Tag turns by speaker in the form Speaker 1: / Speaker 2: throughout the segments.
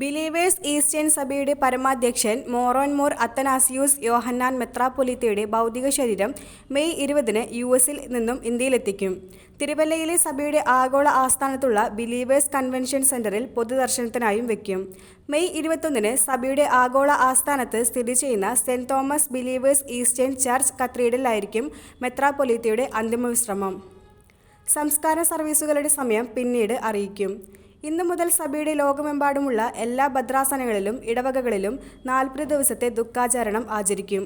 Speaker 1: Believers eastern സഭയുടെ പരമാധ്യക്ഷൻ മോറോൻമോർ അത്തനാസിയൂസ് യോഹന്നാൻ മെത്രാപൊലിത്തയുടെ ഭൗതിക ശരീരം മെയ് ഇരുപതിന് യു എസിൽ നിന്നും ഇന്ത്യയിലെത്തിക്കും. തിരുവല്ലയിലെ സഭയുടെ ആഗോള ആസ്ഥാനത്തുള്ള ബിലീവേഴ്സ് കൺവെൻഷൻ സെന്ററിൽ പൊതുദർശനത്തിനായും വയ്ക്കും മെയ് ഇരുപത്തൊന്നിന് സഭയുടെ ആഗോള ആസ്ഥാനത്ത് സ്ഥിതി ചെയ്യുന്ന Saint Thomas Believers Eastern Church കത്തീഡ്രലിലായിരിക്കും മെത്രാപ്പൊലീത്തയുടെ അന്തിമവിശ്രമം. സംസ്കാര സർവീസുകളുടെ സമയം പിന്നീട് അറിയിക്കും. ഇന്നു മുതൽ സഭയുടെ ലോകമെമ്പാടുമുള്ള എല്ലാ ഭദ്രാസനങ്ങളിലും ഇടവകകളിലും നാൽപ്പത് ദിവസത്തെ ദുഃഖാചരണം ആചരിക്കും.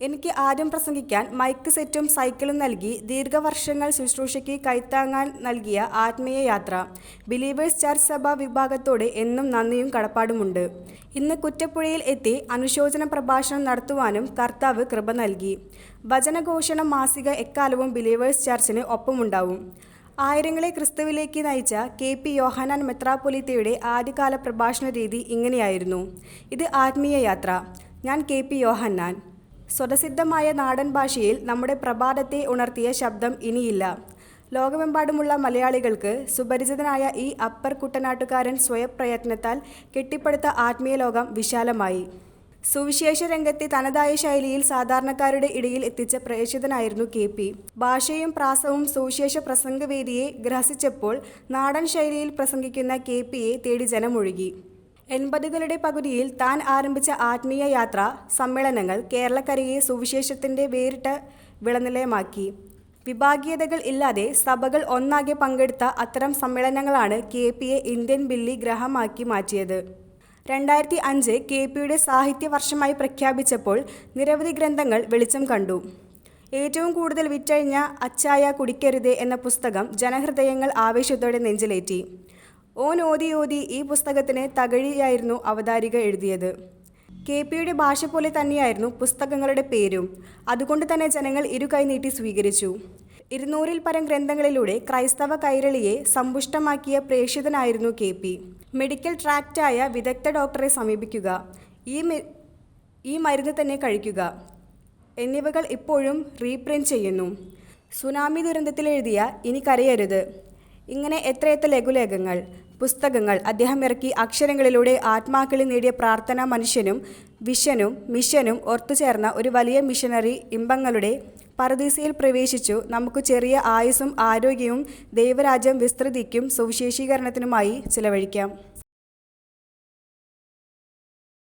Speaker 1: എനിക്ക് ആദ്യം പ്രസംഗിക്കാൻ മൈക്ക് സെറ്റും സൈക്കിളും നൽകി ദീർഘവർഷങ്ങൾ ശുശ്രൂഷയ്ക്ക് കൈത്താങ്ങാൻ നൽകിയ ആത്മീയ യാത്ര. ബിലീവേഴ്സ് ചർച്ച് സഭ വിഭാഗത്തോട് എന്നും നന്ദിയും കടപ്പാടുമുണ്ട്. ഇന്ന് കുറ്റപ്പുഴയിൽ എത്തി അനുശോചന പ്രഭാഷണം നടത്തുവാനും കർത്താവ് കൃപ നൽകി. വചനഘോഷണം മാസിക എക്കാലവും ബിലീവേഴ്സ് ചർച്ചിന് ഒപ്പമുണ്ടാവും. ആയിരങ്ങളെ ക്രിസ്തുവിലേക്ക് നയിച്ച കെ പി യോഹനാൻ മെത്രാപ്പൊലിത്തയുടെ ആദ്യകാല പ്രഭാഷണ രീതി ഇങ്ങനെയായിരുന്നു. ഇത് ആത്മീയ യാത്ര. ഞാൻ കെ പി യോഹന്നാൻ. സ്വതസിദ്ധമായ നാടൻ ഭാഷയിൽ നമ്മുടെ പ്രഭാതത്തെ ഉണർത്തിയ ശബ്ദം ഇനിയില്ല. ലോകമെമ്പാടുമുള്ള മലയാളികൾക്ക് സുപരിചിതനായ ഈ അപ്പർ കുട്ടനാട്ടുകാരൻ സ്വയപ്രയത്നത്താൽ കെട്ടിപ്പടുത്ത ആത്മീയ ലോകം വിശാലമായി. സുവിശേഷ രംഗത്തെ തനതായ ശൈലിയിൽ സാധാരണക്കാരുടെ ഇടയിൽ എത്തിച്ച പ്രേക്ഷിതനായിരുന്നു കെ പി. ഭാഷയും പ്രാസവും സുവിശേഷ പ്രസംഗവേദിയെ ഗ്രഹസിച്ചപ്പോൾ നാടൻ ശൈലിയിൽ പ്രസംഗിക്കുന്ന കെ പിയെ തേടി ജനമൊഴുകി. എൺപതുകളുടെ പകുതിയിൽ താൻ ആരംഭിച്ച ആത്മീയ യാത്ര സമ്മേളനങ്ങൾ കേരളക്കരയെ സുവിശേഷത്തിന്റെ വേറിട്ട വിളനിലയമാക്കി. വിഭാഗീയതകൾ ഇല്ലാതെ സഭകൾ ഒന്നാകെ പങ്കെടുത്ത അത്തരം സമ്മേളനങ്ങളാണ് കെ പിയെ ഇന്ത്യൻ ബില്ലി ഗ്രഹമാക്കി മാറ്റിയത്. രണ്ടായിരത്തി അഞ്ച് കെ പിയുടെ സാഹിത്യ വർഷമായി പ്രഖ്യാപിച്ചപ്പോൾ നിരവധി ഗ്രന്ഥങ്ങൾ വെളിച്ചം കണ്ടു. ഏറ്റവും കൂടുതൽ വിറ്റഴിഞ്ഞ അച്ചായ കുടിക്കരുതേ എന്ന പുസ്തകം ജനഹൃദയങ്ങൾ ആവേശത്തോടെ നെഞ്ചിലേറ്റി. ഓൻ ഓതി ഓതി ഈ പുസ്തകത്തിന് തകഴിയായിരുന്നു അവതാരിക എഴുതിയത്. കെ പിയുടെ ഭാഷ പോലെ തന്നെയായിരുന്നു പുസ്തകങ്ങളുടെ പേരും. അതുകൊണ്ട് തന്നെ ജനങ്ങൾ ഇരു കൈനീട്ടി സ്വീകരിച്ചു. ഇരുന്നൂറിൽ പരം ഗ്രന്ഥങ്ങളിലൂടെ ക്രൈസ്തവ കൈരളിയെ സമ്പുഷ്ടമാക്കിയ പ്രേക്ഷിതനായിരുന്നു കെ പി. മെഡിക്കൽ ട്രാക്റ്റായ വിദഗ്ധ ഡോക്ടറെ സമീപിക്കുക. ഈ ഈ മരുന്ന് തന്നെ കഴിക്കുക. എന്നിവകൾ ഇപ്പോഴും റീപ്രിന്റ് ചെയ്യുന്നു. സുനാമി ദുരന്തത്തിൽ എഴുതിയ ഇനി കരയരുത് ഇങ്ങനെ എത്രയെത്ര ലഘുലേഖങ്ങൾ പുസ്തകങ്ങൾ അദ്ദേഹം ഇറക്കി അക്ഷരങ്ങളിലൂടെ ആത്മാക്കളിൽ നേടിയ പ്രാർത്ഥന മനുഷ്യനും വിഷനും മിഷനും ഒത്തുചേർന്ന ഒരു വലിയ മിഷനറി ഇമ്പങ്ങളുടെ പരദീസയിൽ പ്രവേശിച്ചു. നമുക്ക് ചെറിയ ആയുസ്സും ആരോഗ്യവും ദൈവരാജ്യം വിസ്തൃതിക്കും സുവിശേഷീകരണത്തിനുമായി ചിലവഴിക്കാം.